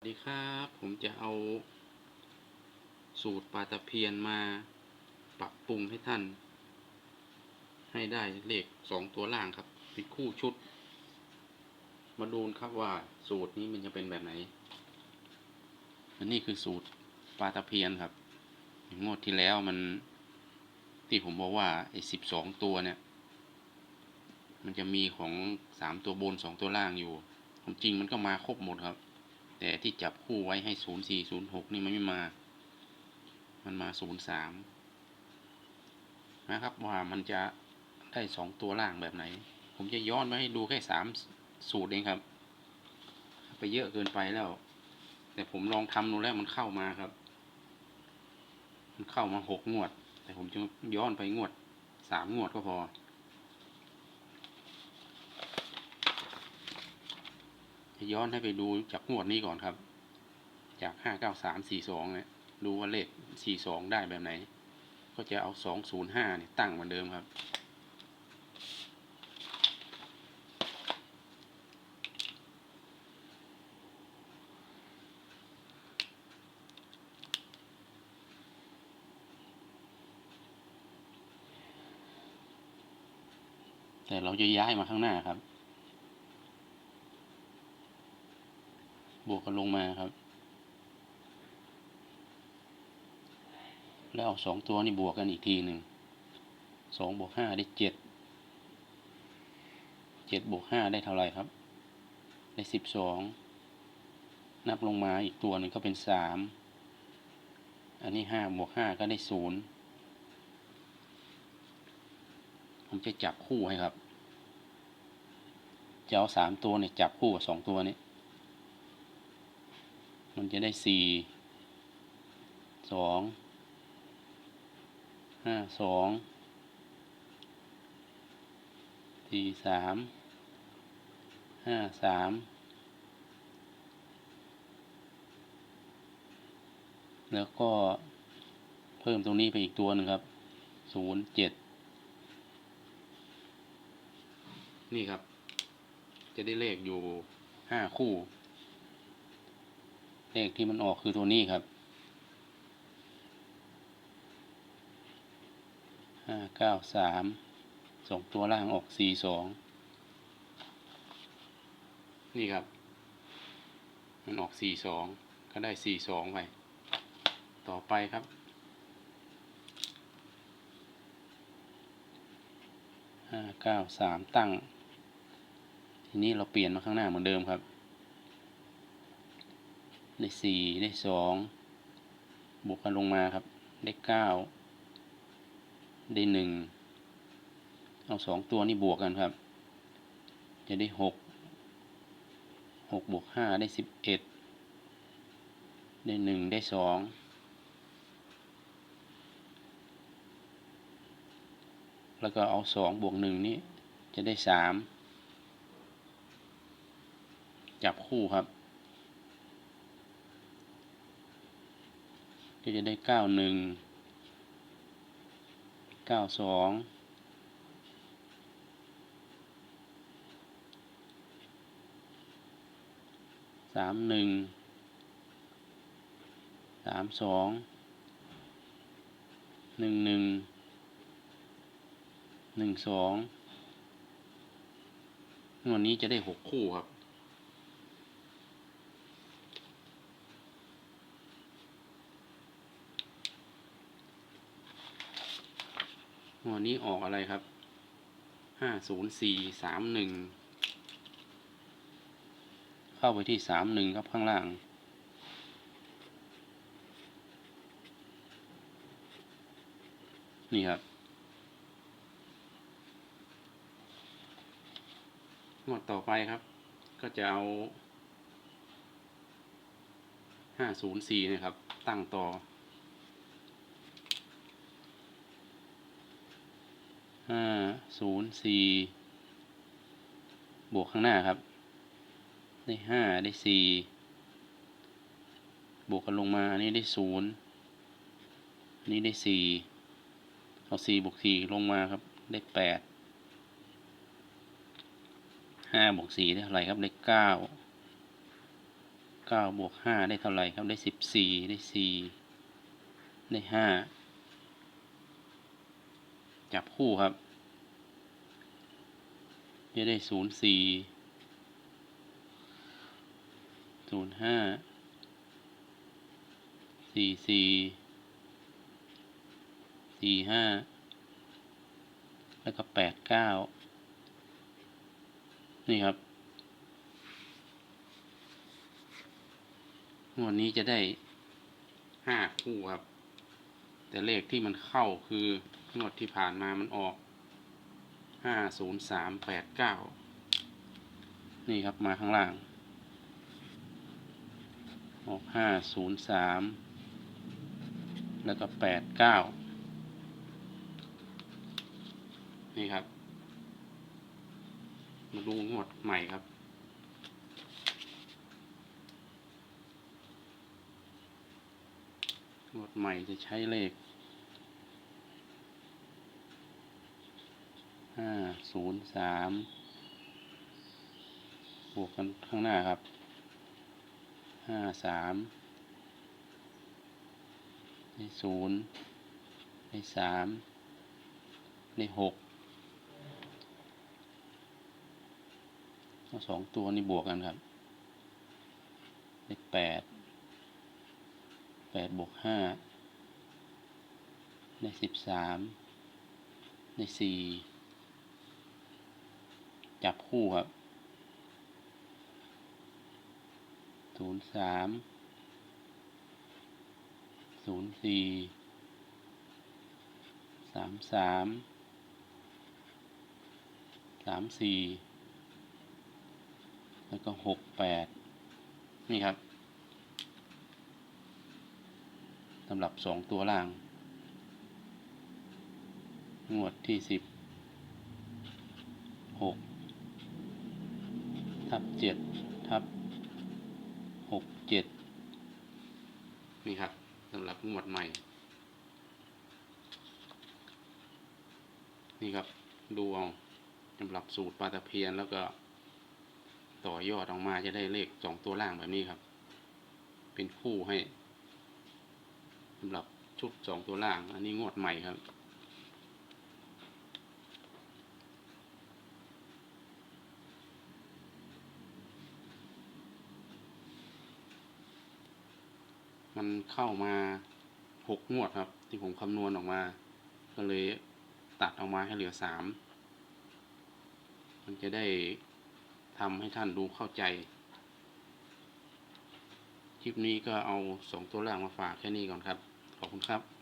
สวัสดีครับ ผมจะเอาสูตรปลาตะเพียนมาปรับปรุงให้ท่าน ให้ได้เลขสองตัวล่างครับเป็นคู่ชุด มาดูครับว่าสูตรนี้มันจะเป็นแบบไหน อันนี้คือสูตรปลาตะเพียนครับงวดที่แล้วมัน ที่ผมบอกว่าไอ้สิบสองตัวเนี่ย มันจะมีของสามตัวบนสองตัวล่างอยู่ความจริงมันก็มาครบหมดครับ แต่ที่จับคู่ไว้ให้ศูนย์สี่ศูนย์หกนี่มันไม่มา มันมาศูนย์สามนะครับว่ามันจะได้สองตัวล่างแบบไหน ผมจะย้อนมาให้ดูแค่สามสูตรเองครับ ไปเยอะเกินไปแล้ว แต่ผมลองทำดูแล้วมันเข้ามาครับ มันเข้ามาหกงวด แต่ผมจะย้อนไปงวดสามงวดก็พอ จะ ย้อนให้ไปดูจากงวดนี้ก่อนครับ จากห้าเก้าสามสี่สองเนี่ยดูว่าเลขสี่สองได้แบบไหน ก็จะเอาสองศูนย์ห้าเนี่ยตั้งเหมือนเดิมครับ แต่เราจะย้ายมาข้างหน้าครับ บวกกันลงมาครับ แล้วเอาสองตัวนี่บวกกันอีกทีหนึ่งสองบวกห้าได้เจ็ดเจ็ดบวกห้าได้เท่าไหร่ครับ ได้สิบสองนับลงมาอีกตัวหนึ่งก็เป็นสามอันนี้ห้าบวกห้าก็ได้ศูนย์ผมจะจับคู่ให้ครับ จะเอาสามตัวเนี่ยจับคู่กับสองตัวนี้ มันจะได้สี่สองห้าสองสี่สามห้าสามแล้วก็เพิ่มตรงนี้ไปอีกตัวหนึ่งครับศูนย์เจ็ดนี่ครับ จะได้เลขอยู่ห้าคู่ เลขที่มันออกคือตัวนี้ครับห้าเก้าสามสองตัวล่างออกสี่สองนี่ครับ มันออกสี่สองก็ได้สี่สองไปต่อไปครับห้าเก้าสามตั้ง ทีนี้เราเปลี่ยนมาข้างหน้าเหมือนเดิมครับ ได้สี่ได้สองบวกกันลงมาครับ ได้เก้าได้หนึ่งเอาสองตัวนี้บวกกันครับ จะได้หกหกบวกห้าได้สิบเอ็ดได้หนึ่งได้สองแล้วก็เอาสองบวกหนึ่งนี้จะได้สามจับคู่ครับ ก็จะได้เก้าหนึ่งเก้าสองสามหนึ่งสามสองหนึ่งหนึ่งหนึ่งสองวันนี้จะได้หกคู่ครับ วันนี้ออกอะไรครับ ห้าศูนย์สี่สามหนึ่ง เข้าไปที่สามหนึ่งครับข้างล่าง นี่ครับงวดต่อไปครับ ก็จะเอาห้าศูนย์สี่นะครับ ตั้งต่อ ห้าศูนย์สี่บวกข้างหน้าครับ ได้ห้าได้สี่บวกกันลงมา อันนี้ได้ศูนย์อันนี้ได้สี่เอาสี่บวกสี่ลงมาครับ ได้แปดห้าบวกสี่ได้เท่าไหร่ครับ ได้เก้าเก้าบวกห้าได้เท่าไหร่ครับ ได้สิบสี่ได้สี่ได้ห้า จับคู่ครับจะได้ศูนย์สี่ศูนย์ห้าสี่สี่สี่ห้าแล้วก็แปดเก้านี่ครับงวดนี้จะได้ห้าคู่ครับ แต่เลขที่มันเข้าคือ งวดที่ผ่านมามันออกห้าศูนย์สามแปดเก้านี่ครับมาข้างล่าง ออกห้าศูนย์สามแล้วก็แปดเก้านี่ครับ มาดูงวดใหม่ครับงวดใหม่จะใช้เลข ห้าศูนย์สามบวกกันข้างหน้าครับห้าสามในศูนย์ในสามในหกสองตัวนี้บวกกันครับเลขแปดแปดบวกห้าได้สิบสามได้สี่ จับคู่ครับศูนย์สามศูนย์สี่สามสามสามสี่แล้วก็หกแปดนี่ครับสำหรับสองตัวล่าง งวดที่สิบหก ทับเจ็ดทับหกเจ็ดนี่ครับสำหรับงวดใหม่ นี่ครับดูเอาสำหรับสูตรปลาตะเพียนแล้วก็ ต่อยอดออกมาจะได้เลขสองตัวล่างแบบนี้ครับ เป็นคู่ให้สำหรับชุดสองตัวล่าง อันนี้งวดใหม่ครับ มันเข้ามาหกงวดครับ ที่ผมคำนวณออกมา ก็เลยตัดออกมาให้เหลือสามมันจะได้ทำให้ท่านดูเข้าใจ คลิปนี้ก็เอาสองตัวล่างมาฝากแค่นี้ก่อนครับ ขอบคุณครับ